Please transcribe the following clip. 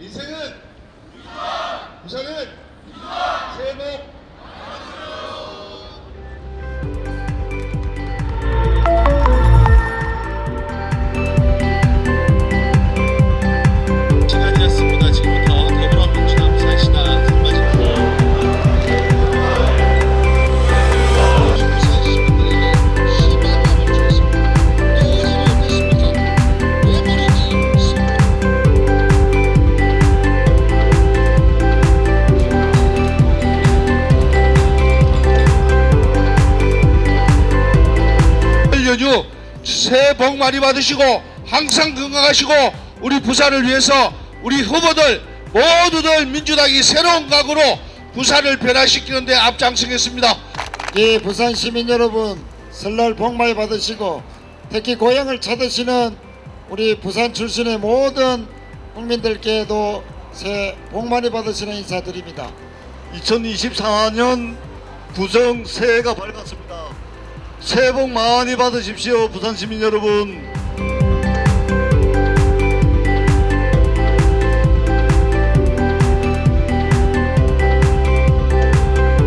인생은? 부산은? 새해 복 연휴 새해 복 많이 받으시고 항상 건강하시고 우리 부산을 위해서 우리 후보들 모두들 민주당이 새로운 각오로 부산을 변화시키는데 앞장서겠습니다. 이 부산 시민 여러분 설날 복 많이 받으시고 특히 고향을 찾으시는 우리 부산 출신의 모든 국민들께도 새해 복 많이 받으시는 인사드립니다. 2024년 부정 새해가 밝았습니다. 새해 복 많이 받으십시오, 부산 시민 여러분.